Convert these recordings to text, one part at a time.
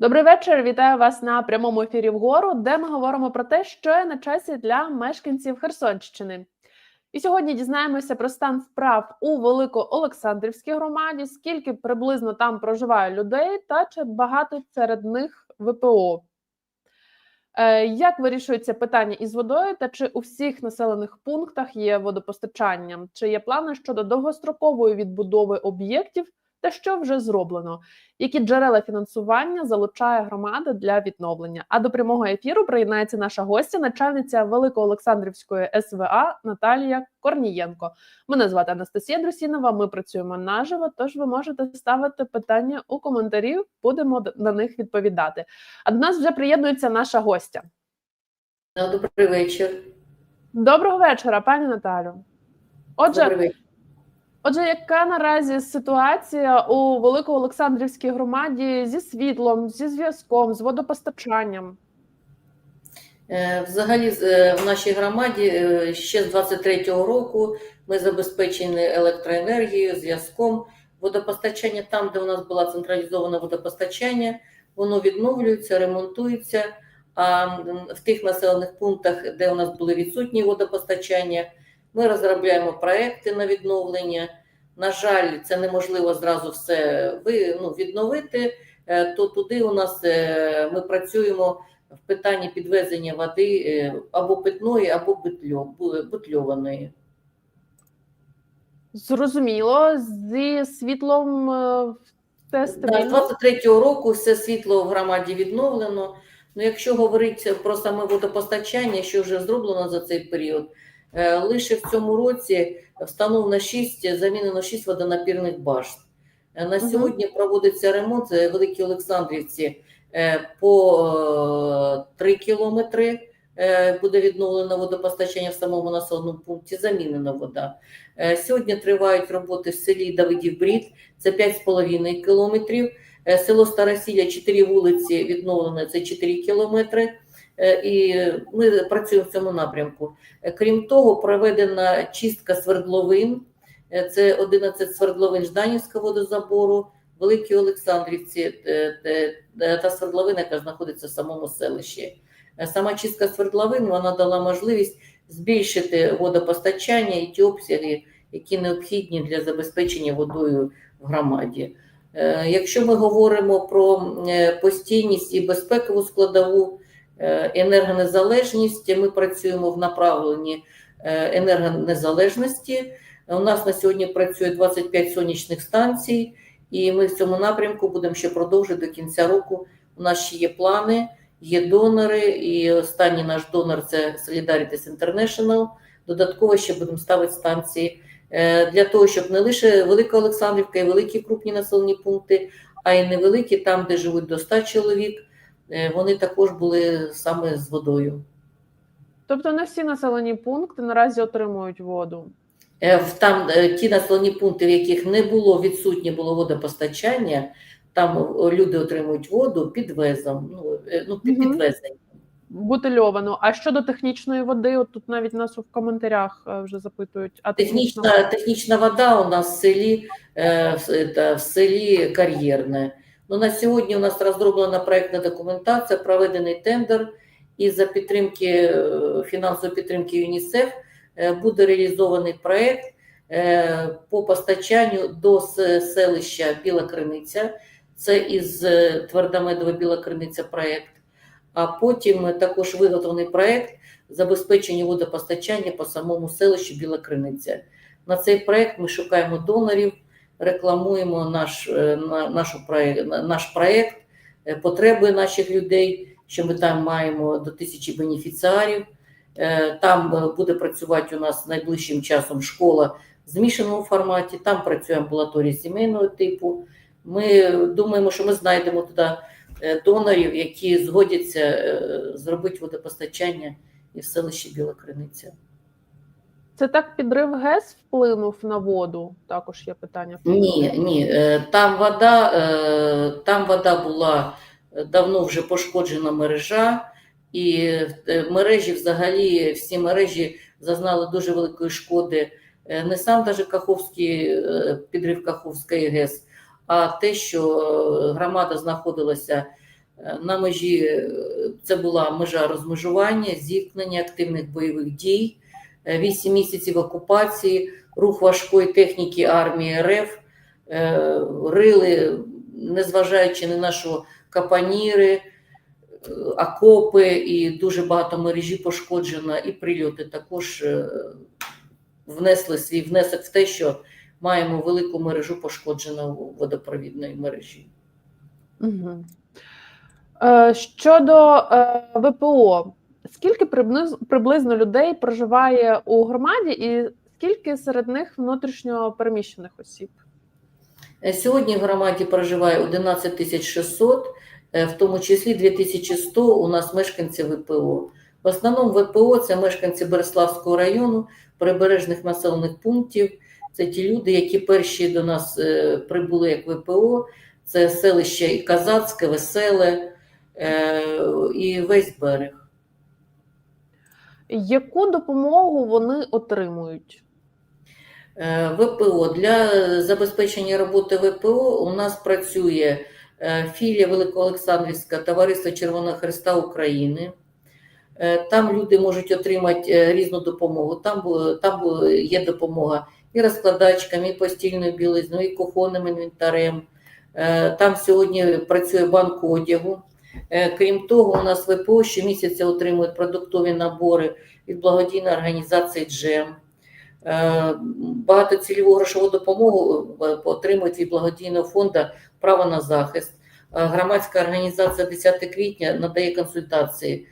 Добрий вечір. Вітаю вас на прямому ефірі вгору, де ми говоримо про те, що є на часі для мешканців Херсонщини. І сьогодні дізнаємося про стан справ у Великоолександрівській громаді, скільки приблизно там проживає людей, та чи багато серед них ВПО. Е, Як вирішується питання із водою, та чи у всіх населених пунктах є водопостачання? Чи є плани щодо довгострокової відбудови об'єктів, та що вже зроблено? Які джерела фінансування залучає громада для відновлення? А до прямого ефіру приєднається наша гостя, начальниця Великоолександрівської СВА Наталія Корнієнко. Мене звати Анастасія Друсінова. Ми працюємо наживо, тож ви можете ставити питання у коментарі. Будемо на них відповідати. А до нас вже приєднується наша гостя. Добрий вечір. Доброго вечора, пані Наталю. Отже, Добрий. Отже, яка наразі ситуація у Великоолександрівській громаді зі світлом, зі зв'язком, з водопостачанням? Е, Взагалі, е, в нашій громаді е, ще з 23-го року ми забезпечені електроенергією, зв'язком. Водопостачання там, де у нас було централізоване водопостачання, воно відновлюється, ремонтується. А в тих населених пунктах, де у нас були відсутні водопостачання, ми розробляємо проекти на відновлення. На жаль, це неможливо зразу все ви- ну, відновити, е, то туди у нас е, ми працюємо в питанні підвезення води е, або питної, або бутльо- бутльованої. Зрозуміло, зі світлом е, все Да, з 23-го року все світло в громаді відновлено. Ну, якщо говорити про саме водопостачання, що вже зроблено за цей період, лише в цьому році встановлено 6, замінено 6 водонапірних башт. Е, На сьогодні проводиться ремонт в Великій Олександрівці е, по 3 кілометри. е, Буде відновлено водопостачання в самому населеному пункті, замінена вода. Е, Сьогодні тривають роботи в селі Давидів Брід, це 5,5 кілометрів. Е, Село Старосілля, 4 вулиці відновлено, це 4 кілометри. Е, І ми працюємо в цьому напрямку. Е, Крім того, проведена чистка свердловин. Е, Це 11 свердловин Жданівського водозабору, Великій Олександрівці та свердловина, яка знаходиться в самому селищі. Сама чистка свердловин вона дала можливість збільшити водопостачання і ті обсяги, які необхідні для забезпечення водою в громаді. Якщо ми говоримо про постійність і безпекову складову, енергонезалежність, ми працюємо в направленні е, енергонезалежності. У нас на сьогодні працює 25 сонячних станцій, і ми в цьому напрямку будемо ще продовжувати до кінця року. У нас ще є плани, є донори, і останній наш донор це Solidarities International. Додатково ще будемо ставити станції е, для того, щоб не лише Велика Олександрівка і великі крупні населені пункти, а й невеликі, там, де живуть до 100 чоловік, е, вони також були саме з водою. Тобто не всі населені пункти наразі отримують воду. Е, там е, ті населені пункти, в яких не було відсутнє було водопостачання, там люди отримують воду підвезом, ну, е, ну під Мгм. підвезення. Бутильовану. А щодо технічної води, от тут навіть нас в коментарях е, вже запитують. А технічна Технічна, вода у нас в селі, е, в селі кар'єрне. Ну, на сьогодні у нас розроблена проектна документація, проведений тендер, і за підтримки е, фінансової підтримки ЮНІСЕФ е, буде реалізований проект е, по постачанню до селища Біла Криниця. Це із Твердомедова Біла Криниця проект. А потім також виготовлений проект забезпечення водопостачання по самому селищу Біла Криниця. На цей проект ми шукаємо донорів, рекламуємо наш, е, нашу проект, наш проект, е, потреби наших людей, що ми там маємо до тисячі бенефіціарів. Е, Там буде працювати у нас найближчим часом школа в змішаному форматі, там працює амбулаторія сімейного типу. Ми думаємо, що ми знайдемо туди донорів, які згодяться зробити водопостачання і в селищі Біла Криниця. Це так підрив ГЕС вплинув на воду. Також є питання. Ні, ні, е, там вода, е, там вода була е, давно вже пошкоджена мережа, і мережі взагалі всі мережі зазнали дуже великої шкоди. Не сам даже Каховський підрив Каховської ГЕС, а те, що громада знаходилася На межі це була межа розмежування, зіткнення активних бойових дій, е, вісім місяців окупації, рух важкої техніки армії РФ, е, рили, незважаючи на нашу капаніри, е, окопи і дуже багато мережі пошкоджено, і прильоти також е, внесли свій внесок в те, що маємо велику мережу пошкодженої водопровідної мережі. Угу. Е, щодо е, ВПО, скільки приблизно, людей проживає у громаді, і скільки серед них внутрішньо переміщених осіб? Е, Сьогодні в громаді проживає 11 тисяч 600, е, в тому числі 2100 у нас мешканці ВПО. В основному ВПО це мешканці Береславського району, прибережних населених пунктів. Це ті люди, які перші до нас е, прибули як ВПО. Це селище і Казацьке, Веселе і весь берег. Яку допомогу вони отримують? Е, ВПО для забезпечення роботи ВПО у нас працює е, філія Великоолександрівська Товариства Червоного Христа України. Е, Там люди можуть отримати різну допомогу. Там, там є допомога і розкладачками, і постільною білизною, і кухонним інвентарем. Там сьогодні працює банк одягу. Е, Крім того, у нас ВПО щомісяця отримують продуктові набори від благодійної організації «Джем». Е, Багатоцільову грошову допомогу е, отримують від благодійного фонду право на захист. Громадська організація 10 квітня надає консультації.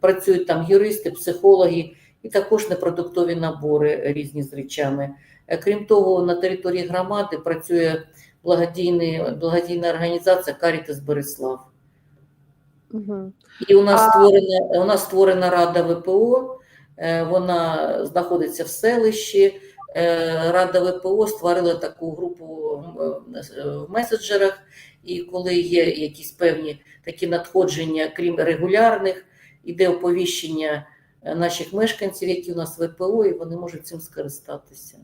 Працюють там юристи, психологи і також непродуктові набори різні з речами. Крім того, на території громади працює благодійна організація Карітас Береслав. Угу. І у нас А- створена у нас створена рада ВПО. е, Вона знаходиться в селищі. Е, Рада ВПО створила таку групу е, в меседжерах. І коли є якісь певні такі надходження, крім регулярних, іде оповіщення наших мешканців, які у нас ВПО, і вони можуть цим скористатися.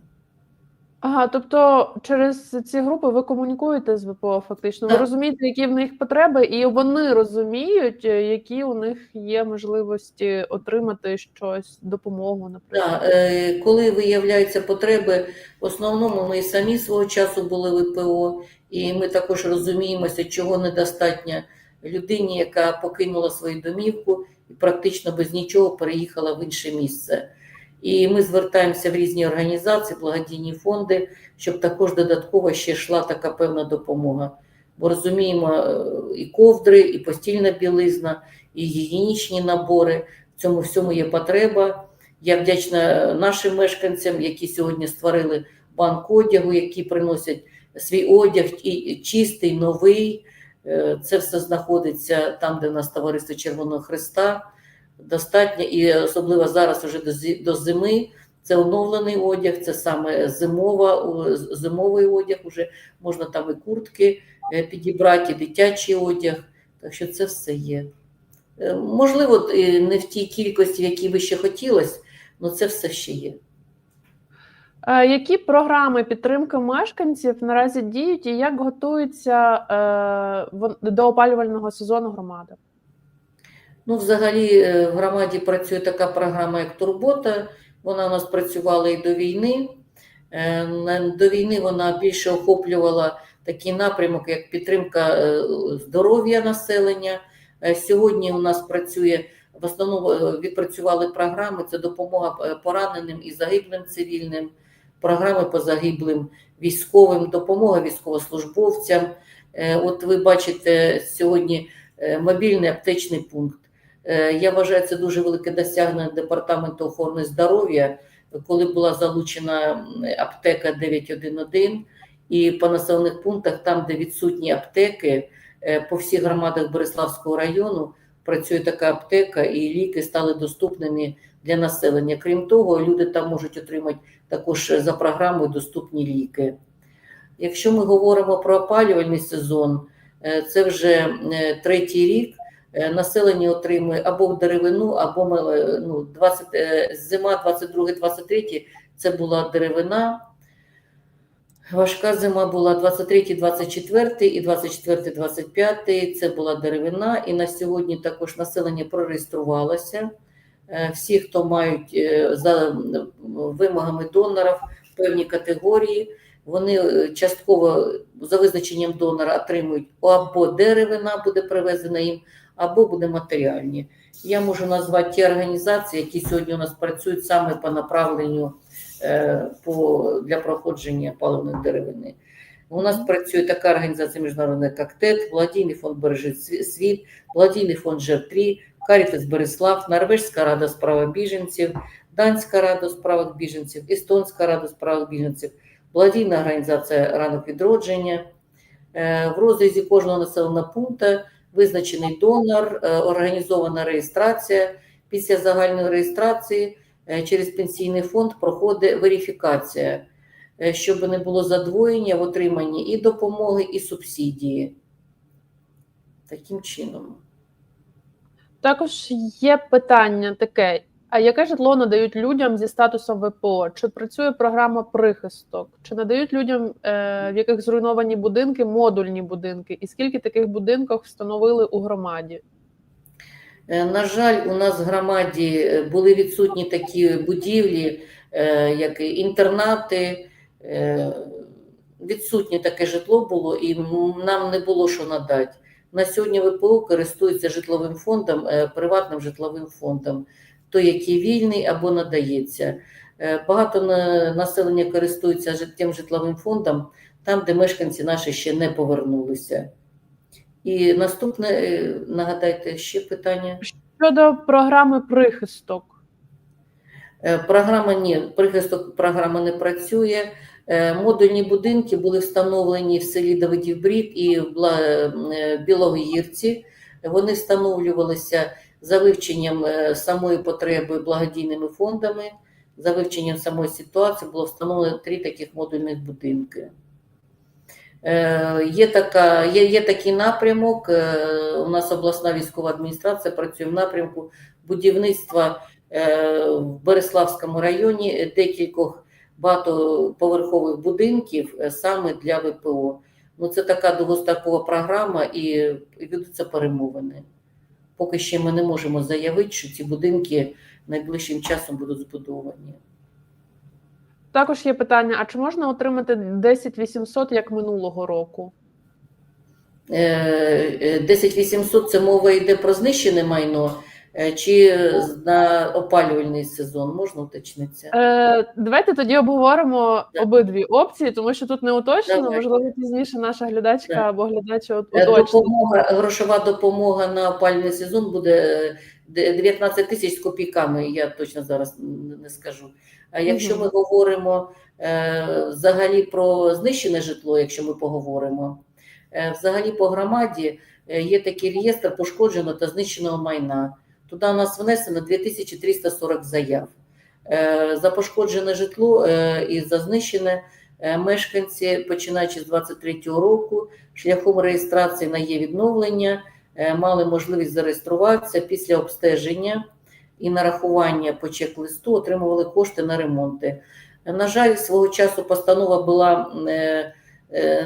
Ага, тобто через ці групи ви комунікуєте з ВПО фактично. Ви Так. розумієте, які в них потреби, і вони розуміють, е, які у них є можливості отримати щось, допомогу, наприклад. Да, е, коли виявляються потреби, в основному ми самі свого часу були ВПО, і ми також розуміємося, чого недостатньо людині, яка покинула свою домівку і практично без нічого переїхала в інше місце. І ми звертаємося в різні організації, благодійні фонди, щоб також додатково ще йшла така певна допомога. Бо розуміємо, е, і ковдри, і постільна білизна, і гігієнічні набори. В цьому всьому є потреба. Я вдячна нашим мешканцям, які сьогодні створили банк одягу, які приносять свій одяг і чистий, новий. Е, Це все знаходиться там, де в нас товариство Червоного Христа. Достатньо, і особливо зараз вже до зими. Це оновлений одяг, це саме зимова, зимовий одяг. Уже можна там і куртки е, підібрати, і дитячий одяг. Так що це все є. Е, Можливо, не в тій кількості, якій би ще хотілося, але це все ще є. Е, Які програми підтримки мешканців наразі діють і як готуються до опалювального сезону громади? Ну, взагалі, е, в громаді працює така програма, як Турбота. Вона у нас працювала і до війни. Е, До війни вона більше охоплювала такий напрямок, як підтримка е, здоров'я населення. Сьогодні у нас працює в основному відпрацювали програми. Це допомога пораненим і загиблим цивільним, програми по загиблим військовим, допомога військовослужбовцям. От ви бачите сьогодні мобільний аптечний пункт. Е, Я вважаю, це дуже велике досягнення департаменту охорони здоров'я, коли була залучена аптека 911, і по населених пунктах, там, де відсутні аптеки, е, по всіх громадах Береславського району працює така аптека, і ліки стали доступними для населення. Крім того, люди там можуть отримати також за програмою доступні ліки. Якщо ми говоримо про опалювальний сезон, е, це вже е, третій рік. Е, Населення отримує або деревину, або е, ну, 20, е, зима 22-23 це була деревина. Важка зима була 23-24 і 24-25. Це була деревина. І на сьогодні також населення прореєструвалося. Всі, хто мають за вимогами донорів певні категорії, вони е, частково за визначенням донора отримують або деревина буде привезена їм, або буде матеріальні. Я можу назвати ті організації, які сьогодні у нас працюють саме по направленню е, по, для проходження паливної деревини. У нас працює така організація міжнародна, як ТЕТ, Благодійний фонд Бережи світ, Благодійний фонд ЖЕР-3, Карітас Береслав, Норвежська рада з права біженців, Данська рада з справах біженців, Естонська рада з справах біженців, Благодійна організація ранок відродження. Е, В розрізі кожного населеного пункту визначений донор, е, організована реєстрація. Після загальної реєстрації е, через пенсійний фонд проходить верифікація, щоб не було задвоєння в отриманні і допомоги, і субсидії. Таким чином. Також є питання таке: а яке житло надають людям зі статусом ВПО? Чи працює програма прихисток? Чи надають людям, е, в яких зруйновані будинки, модульні будинки? І скільки таких будинків встановили у громаді? Е, На жаль, у нас в громаді е, були відсутні такі будівлі, як інтернати. Відсутнє таке житло було, і нам не було що надати. На сьогодні ВПО користується житловим фондом, приватним житловим фондом, той, який вільний або надається. Е, Багато населення користується тим житловим фондом, там, де мешканці наші ще не повернулися. І наступне, е, нагадайте, ще питання. Щодо програми прихисток, Е, Програма ні, прихисток програма не працює. Модульні будинки були встановлені в селі Давидів Брід і в Білогірці. Вони встановлювалися за вивченням е, самої потреби благодійними фондами. За вивченням самої ситуації було встановлено три таких модульних будинки. Е, Є, така, є, є такий напрямок. е, У нас обласна військова адміністрація працює в напрямку будівництва в Береславському районі декількох багатоповерхових будинків саме для ВПО. Ну, це така довгострокова програма і ведуться перемовини. Поки ще ми не можемо заявити, що ці будинки найближчим часом будуть збудовані. також є питання: а чи можна отримати 10 800 як минулого року? 10 800 це мова йде про знищене майно е, чи на опалювальний сезон, можна уточнитися? Е, давайте тоді обговоримо Так. обидві опції, тому що тут не уточнено. Давай. Можливо, пізніше наша глядачка Так. або глядач от- Е. Допомога, грошова допомога на опалювальний сезон буде е, 19 тисяч з копійками, я точно зараз не скажу. А якщо Мгм. ми говоримо е, взагалі про знищене житло, якщо ми поговоримо, е, взагалі по громаді е, є такий реєстр пошкодженого та знищеного майна. Туди у нас внесено 2340 заяв. Е, За пошкоджене житло е, і за знищене е, мешканці, починаючи з 23-го року, шляхом реєстрації на є відновлення, мали можливість зареєструватися після обстеження і нарахування по чек-листу отримували кошти на ремонти. На жаль, свого часу постанова була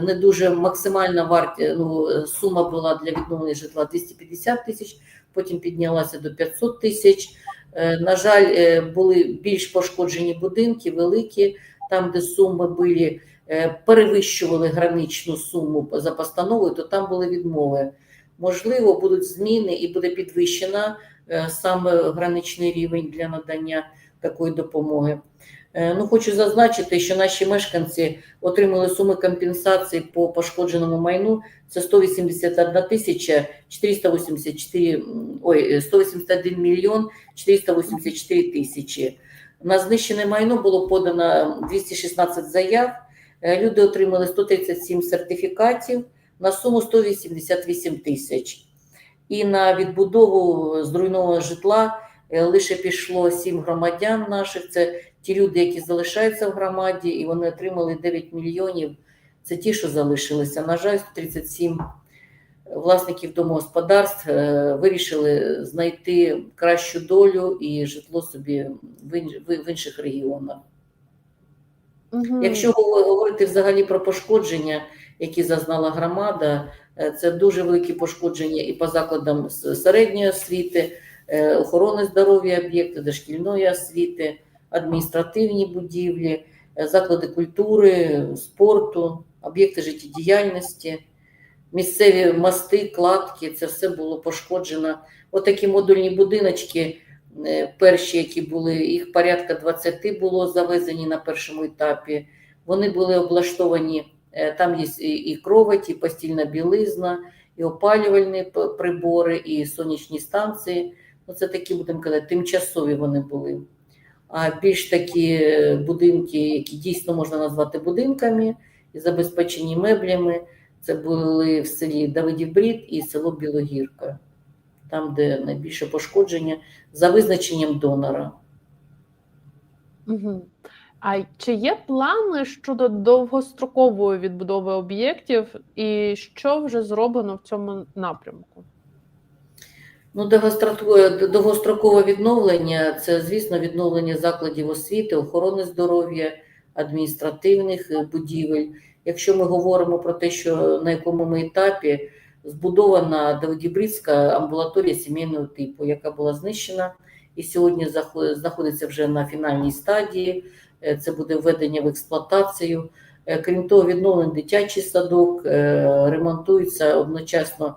не дуже максимальна варті, ну, сума була для відновлення житла 250 тисяч, потім піднялася до 500 тисяч. Е, На жаль, е, були більш пошкоджені будинки, великі, там, де суми були е, перевищували граничну суму за постановою, то там були відмови. Можливо, будуть зміни і буде підвищена саме граничний рівень для надання такої допомоги. Е, Ну, хочу зазначити, що наші мешканці отримали суми компенсації по пошкодженому майну. Це 181 тисяча 484, ой, е, 181 мільйон 484 тисячі. На знищене майно було подано 216 заяв. Е, Люди отримали 137 сертифікатів на суму 188 тисяч. І на відбудову зруйнованого житла е, лише пішло 7 громадян наших. Це ті люди, які залишаються в громаді, і вони отримали 9 мільйонів. Це ті, що залишилися. На жаль, 137 власників домогосподарств е, вирішили знайти кращу долю і житло собі в інших регіонах. Мгм. Якщо говорити взагалі про пошкодження, які зазнала громада, е, це дуже великі пошкодження і по закладам середньої освіти, е, охорони здоров'я об'єкти, дошкільної освіти, адміністративні будівлі, е, заклади культури, спорту, об'єкти життєдіяльності, місцеві мости, кладки, це все було пошкоджено. Отакі модульні будиночки, е, перші, які були, їх порядка 20 було завезені на першому етапі. Вони були облаштовані, е, там є і кровать, і постільна білизна, і опалювальні прибори, і сонячні станції. Ну, це такі, будемо казати, тимчасові вони були. А більш такі будинки, які дійсно можна назвати будинками і забезпечені меблями, це були в селі Давидів Брід і село Білогірка, там, де найбільше пошкодження за визначенням донора. Мгм. А чи є плани щодо довгострокової відбудови об'єктів, і що вже зроблено в цьому напрямку? Ну, довгострокове, відновлення це, звісно, відновлення закладів освіти, охорони здоров'я, адміністративних е, будівель. Якщо ми говоримо про те, що на якому ми етапі збудована Давидібрідська амбулаторія сімейного типу, яка була знищена і сьогодні знаходиться вже на фінальній стадії. Е, Це буде введення в експлуатацію. Е, Крім того, відновлений дитячий садок, ремонтується одночасно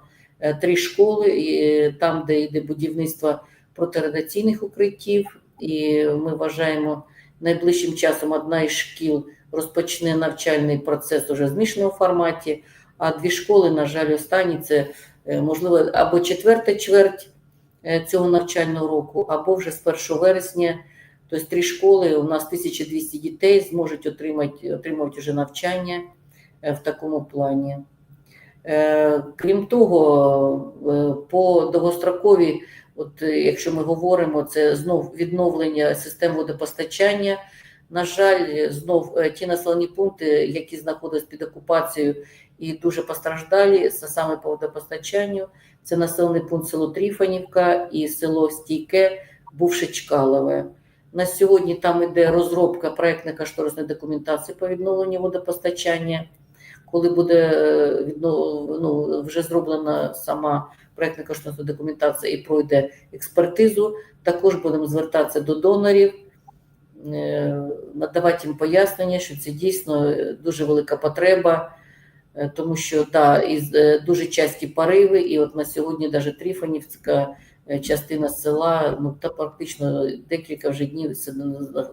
три школи, е, там, де йде будівництво протирадіаційних укриттів, і ми вважаємо, найближчим часом одна із шкіл розпочне навчальний процес уже в змішаному форматі, а дві школи, на жаль, останні це е, можливо або четверта чверть е, цього навчального року, або вже з 1 вересня. Тобто три школи, у нас 1200 дітей зможуть отримати, отримувати вже навчання е, в такому плані. Е, Крім того, е, по довгостроковій, от е, якщо ми говоримо, це знов відновлення систем водопостачання. На жаль, знов ті населені пункти, які знаходяться під окупацією і дуже постраждалі, це саме по водопостачанню. Це населений пункт село Тріфанівка і село Стійке, бувше Чкалове. На сьогодні там іде розробка проектно-кошторисної документації по відновленню водопостачання коли буде е, ну, вже зроблена сама проєктна кошторисна документація і пройде експертизу, також будемо звертатися до донорів, е, надавати їм пояснення, що це дійсно е, дуже велика потреба, тому що да, із, дуже часті пориви, і от на сьогодні навіть Тріфанівська частина села, ну та практично декілька вже днів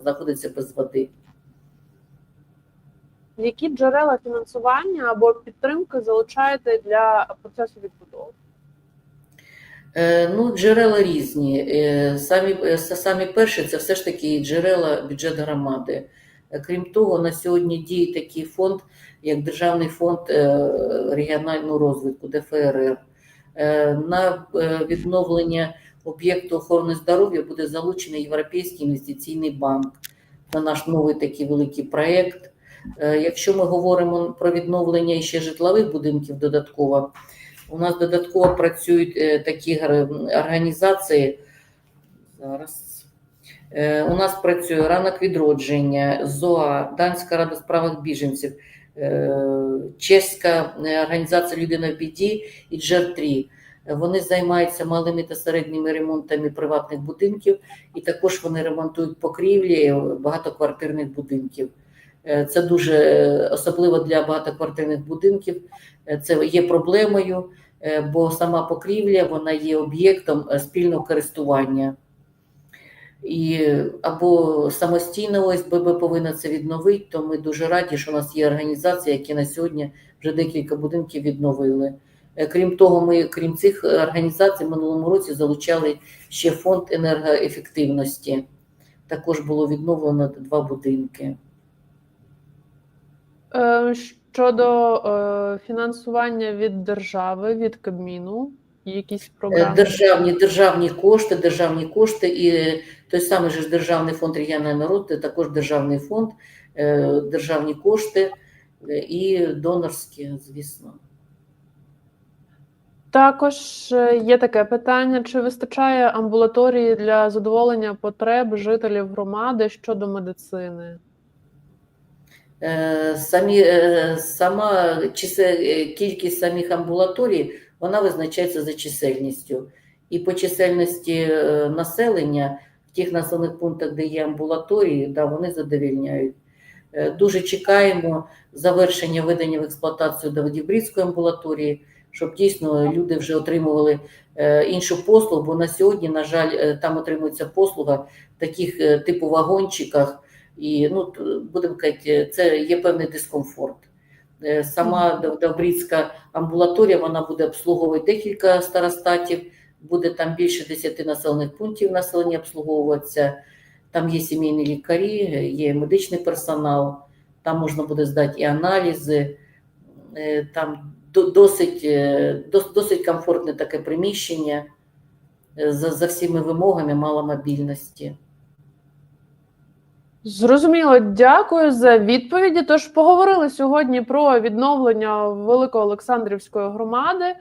знаходиться без води. Які джерела фінансування або підтримки залучаєте для процесу відбудови? Е, Ну, джерела різні. Е, Самі, е, самі перші це все ж таки джерела бюджет громади. Крім того, на сьогодні діє такий фонд, як Державний фонд регіонального розвитку ДФРР. На відновлення об'єкту охорони здоров'я буде залучений Європейський інвестиційний банк на наш новий такий великий проєкт. Е, Якщо ми говоримо про відновлення ще житлових будинків додатково, у нас додатково працюють е, такі організації. Зараз. Е, У нас працює ранок відродження, ЗОА, Данська рада справах біженців, Чеська організація Людина в біді і Джер-3. Вони займаються малими та середніми ремонтами приватних будинків, і також вони ремонтують покрівлі багатоквартирних будинків. Е, Це дуже е, особливо для багатоквартирних будинків. Е, Це є проблемою, бо сама покрівля вона є об'єктом спільного користування. І або самостійно ОСББ повинна це відновити, то ми дуже раді, що у нас є організації, які на сьогодні вже декілька будинків відновили. Крім того, ми, крім цих організацій, минулому році залучали ще фонд енергоефективності. Також було відновлено два будинки. Е, Щодо е, фінансування від держави, від Кабміну, якісь Е, програми? Державні, державні кошти, державні кошти, і той самий же Державний фонд регіонального розвитку, також державний фонд, державні кошти і донорські, звісно. Також є таке питання: чи вистачає амбулаторії для задоволення потреб жителів громади щодо медицини? Е, Самі, е, сама е, кількість самих амбулаторій вона визначається за чисельністю. І по чисельності населення в тих населених пунктах, де є амбулаторії, да, вони задовільняють. Дуже чекаємо завершення введення в експлуатацію Давидівбрідської амбулаторії, щоб дійсно люди вже отримували іншу послугу, бо на сьогодні, на жаль, там отримується послуга в таких типу вагончиках, і ну, будемо казати, це є певний дискомфорт. Е, Сама Дав- Давбрідська амбулаторія вона буде обслуговувати декілька старостатів, буде там більше 10 населених пунктів населення обслуговуватися. Там є сімейні лікарі, є медичний персонал, там можна буде здати і аналізи. Е, Там досить, е, досить комфортне таке приміщення за, за всіми вимогами маломобільності. Зрозуміло, дякую за відповіді. Тож поговорили сьогодні про відновлення Великоолександрівської громади.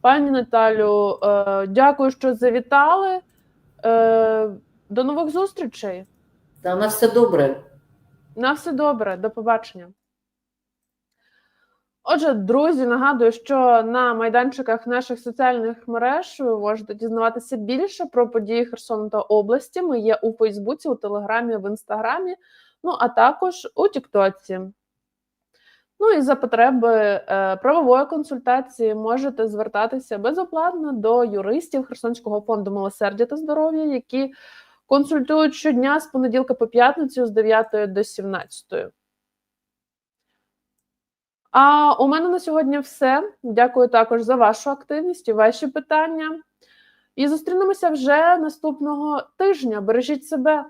Пані Наталю, е, дякую, що завітали. Е, До нових зустрічей. Та на все добре. На все добре, до побачення. Отже, друзі, нагадую, що на майданчиках наших соціальних мереж ви можете дізнаватися більше про події Херсону та області. Ми є у Фейсбуці, у Телеграмі, в Інстаграмі, ну а також у Тіктоці. Ну і за потреби е, правової консультації можете звертатися безоплатно до юристів Херсонського фонду милосердя та здоров'я, які консультують щодня з понеділка по п'ятницю з 9 до 17. А у мене на сьогодні все. Дякую також за вашу активність і ваші питання. І зустрінемося вже наступного тижня. Бережіть себе.